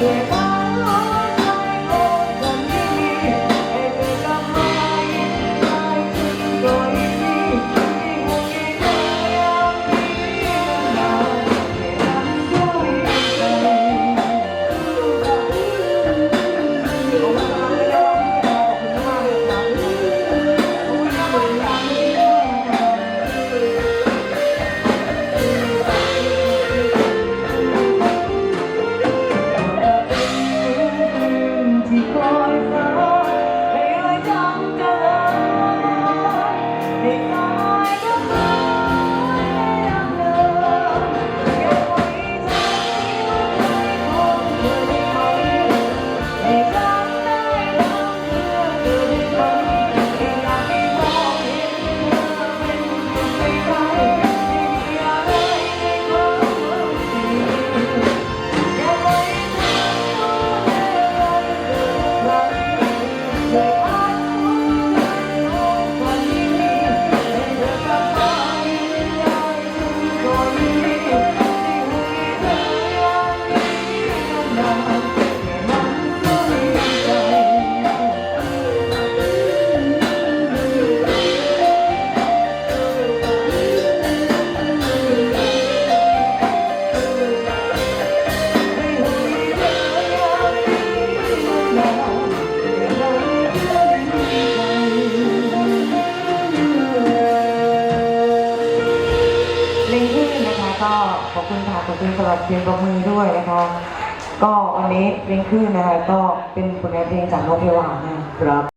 Here ขอบคุณสำหรับเสียงปรบมือด้วยนะคะ ก็วันนี้เพลงคลื่นนะคะก็เป็นผลงานเพลงจากน้องเพลวานะครับ